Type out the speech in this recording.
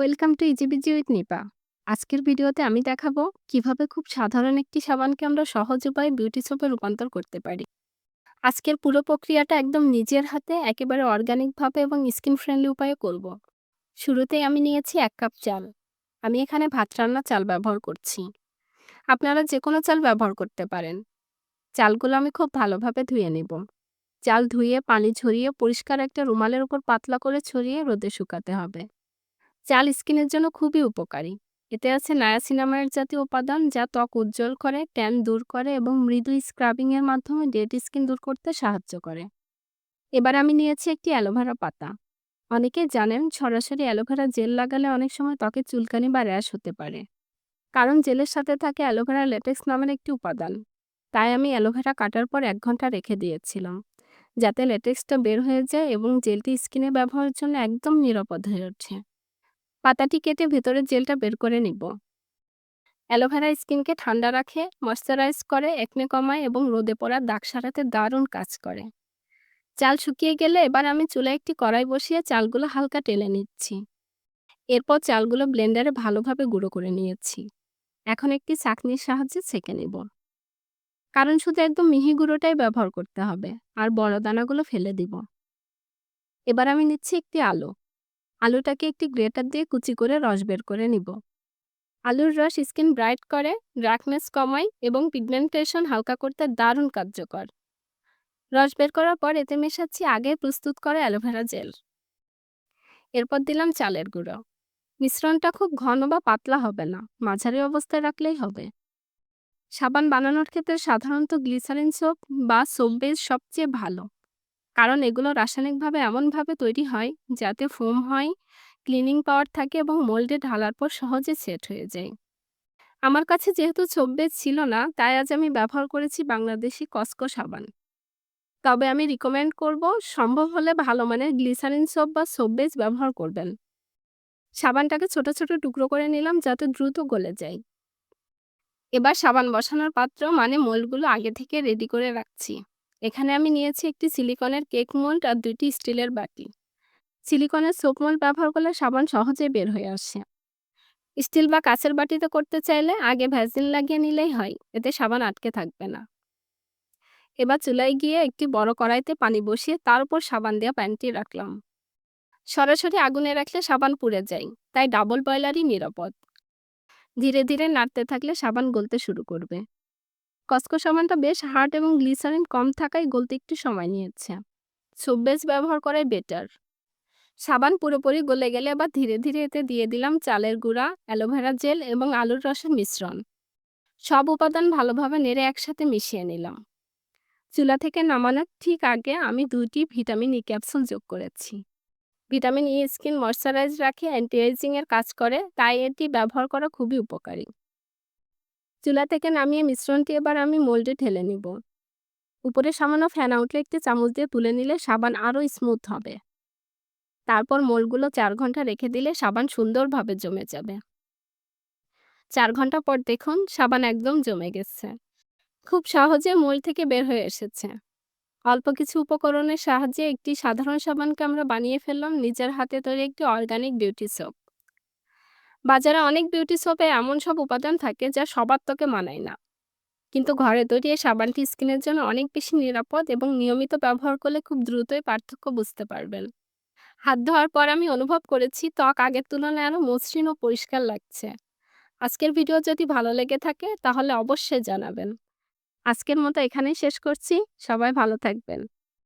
Welcome to Ijibiji with Nipa. আজকের ভিডিওতে আমি দেখাবো কীভাবে খুব সাধারণ একটি সাবানকে আমরা সহজ উপায়ে বিউটি সোপে রূপান্তর করতে পারি। আজকের পুরো প্রক্রিয়াটা একদম নিজের হাতে, একেবারে অর্গানিকভাবে এবং স্কিন ফ্রেন্ডলি উপায়ে করব। শুরুতেই আমি নিয়েছি এক কাপ চাল। আমি এখানে ভাত রান্না চাল ব্যবহার করছি। আপনারা যে কোনো চাল ব্যবহার করতে পারেন। চালগুলো আমি খুব ভালোভাবে ধুয়ে নেব। চাল ধুয়ে, পানি ঝরিয়ে, পরিষ্কার একটা রুমালের উপর পাতলা করে ছড়িয়ে রোদে শুকাতে হবে। চাল স্কিনের জন্য খুবই উপকারী। এতে আছে নায়াসিনামাইড জাতীয় উপাদান যা ত্বক উজ্জ্বল করে, ট্যান দূর করে এবং মৃদু স্ক্রাবিং এর মাধ্যমে ডেড স্কিন দূর করতে সাহায্য করে। এবার আমি নিয়েছি একটি অ্যালোভেরা পাতা। অনেকে জানেন সরাসরি অ্যালোভেরা জেল লাগালে অনেক সময় ত্বকে চুলকানি বা র্যাশ হতে পারে। কারণ জেলের সাথে থাকে অ্যালোভেরা লেটেক্স নামের একটি উপাদান। তাই আমি অ্যালোভেরা কাটার পর এক ঘণ্টা রেখে দিয়েছিলাম, যাতে লেটেক্সটা বের হয়ে যায় এবং জেলটি স্কিনে ব্যবহারের জন্য একদম নিরাপদ হয়ে ওঠে। পাতাটি কেটে ভেতরের জেলটা বের করে নিব। অ্যালোভেরা স্কিনকে ঠান্ডা রাখে, ময়শ্চারাইজ করে, একনে কমায় এবং রোদে পড়া দাগ সারাতে দারুণ কাজ করে। চাল শুকিয়ে গেলে এবার আমি চুলায় একটি কড়াই বসিয়ে চালগুলো হালকা টেলে নিচ্ছি। এরপর চালগুলো ব্লেন্ডারে ভালোভাবে গুঁড়ো করে নিয়েছি। এখন একটি চাকনির সাহায্যে ছেঁকে নিব। কারণ শুধু একদম মিহি গুঁড়োটাই ব্যবহার করতে হবে, আর বড় দানাগুলো ফেলে দিব। এবার আমি নিচ্ছি একটি আলু। আলুটাকে একটি গ্রেটার দিয়ে কুচি করে রস বের করে নিব। আলুর রস স্কিন ব্রাইট করে ডার্কনেস কমায় এবং পিগমেন্টেশন হালকা করতে দারুণ কার্যকর। রস বের করার পর এতে মেশাচ্ছি আগে প্রস্তুত করা অ্যালোভেরা জেল। এরপর দিলাম চালের গুঁড়ো। মিশ্রণটা খুব ঘন বা পাতলা হবে না, মাঝারি অবস্থায় রাখলেই হবে। সাবান বানানোর ক্ষেত্রে সাধারণত গ্লিসারিন সোপ বা সোপ বেস সবচেয়ে ভালো। কারণ এগুলো রাসায়নিকভাবে এমনভাবে তৈরি হয় যাতে ফোম হয়, ক্লিনিং পাওয়ার থাকে এবং মোল্ডে ঢালার পর সহজে সেট হয়ে যায়। আমার কাছে যেহেতু চব্বেজ ছিল না, তাই আজ আমি ব্যবহার করেছি বাংলাদেশি কসকো সাবান। তবে আমি রিকমেন্ড করব, সম্ভব হলে ভালো মানের গ্লিসারিন সোপ বা সোপবেজ ব্যবহার করবেন। সাবানটাকে ছোট ছোট টুকরো করে নিলাম যাতে দ্রুত গলে যায়। এবার সাবান বসানোর পাত্র মানে মোল্ডগুলো আগে থেকে রেডি করে রাখছি। এখানে আমি নিয়েছি একটি সিলিকনের কেক মোল্ড আর দুইটি স্টিলের বাটি। সিলিকনের সোপ মোল্ড ব্যবহার করলে সাবান সহজে বের হয়ে আসে। স্টিল বা কাঁচের বাটিতে করতে চাইলে আগে ভ্যাসলিন লাগিয়ে নিলেই হয়, এতে সাবান আটকে থাকবে না। এবার চুলায় গিয়ে একটি বড় কড়াইতে পানি বসিয়ে তার উপর সাবান দেওয়া প্যানটি রাখলাম। সরাসরি আগুনে রাখলে সাবান পুড়ে যায়, তাই ডাবল বয়লারই নিরাপদ। ধীরে ধীরে নাড়তে থাকলে সাবান গলতে শুরু করবে। কসকো সাবানটা বেশ হার্ড এবং গ্লিসারিন কম থাকায় গলতে একটু সময় নিয়েছে। সুপবেস ব্যবহার করাই বেটার সাবান পুরোপুরি গলে গেলে আবার ধীরে ধীরে এতে দিয়ে দিলাম চালের গুঁড়া, অ্যালোভেরা জেল এবং আলুর রসের মিশ্রণ। সব উপাদান ভালোভাবে নেড়ে একসাথে মিশিয়ে নিলাম। চুলা থেকে নামানোর ঠিক আগে আমি দুইটি ভিটামিন ই ক্যাপসুল যোগ করেছি। ভিটামিন ই স্কিন ময়শ্চারাইজ রাখে অ্যান্টি এর কাজ করে, তাই এটি ব্যবহার করা খুবই উপকারী। চুলা থেকে নামিয়ে মিশ্রণটি এবার আমি মোল্ডে ঢেলে নিব। উপরে সামান্য ফ্যান আউটলে একটি চামচ দিয়ে তুলে নিলে সাবান আরও স্মুথ হবে। তারপর মোলগুলো চার ঘণ্টা রেখে দিলে সাবান সুন্দরভাবে জমে যাবে। চার ঘণ্টা পর দেখুন সাবান একদম জমে গেছে। খুব সহজে মোল থেকে বের হয়ে এসেছে। অল্প কিছু উপকরণের সাহায্যে একটি সাধারণ সাবানকে আমরা বানিয়ে ফেললাম। নিজের হাতে তৈরি একটি অর্গানিক বিউটি সোপ বাজারে অনেক বিউটি সোপে এমন সব উপাদান থাকে যা সবার ত্বকে মানায় না। কিন্তু ঘরে তৈরি এই সাবানটি স্কিনের জন্য অনেক বেশি নিরাপদ এবং নিয়মিত ব্যবহার করলে খুব দ্রুতই পার্থক্য বুঝতে পারবেন। হাত ধোয়ার পর আমি অনুভব করেছি ত্বক আগের তুলনায় আরও মসৃণ ও পরিষ্কার লাগছে। আজকের ভিডিও যদি ভালো লেগে থাকে, তাহলে অবশ্যই জানাবেন। আজকের মতো এখানেই শেষ করছি। সবাই ভালো থাকবেন।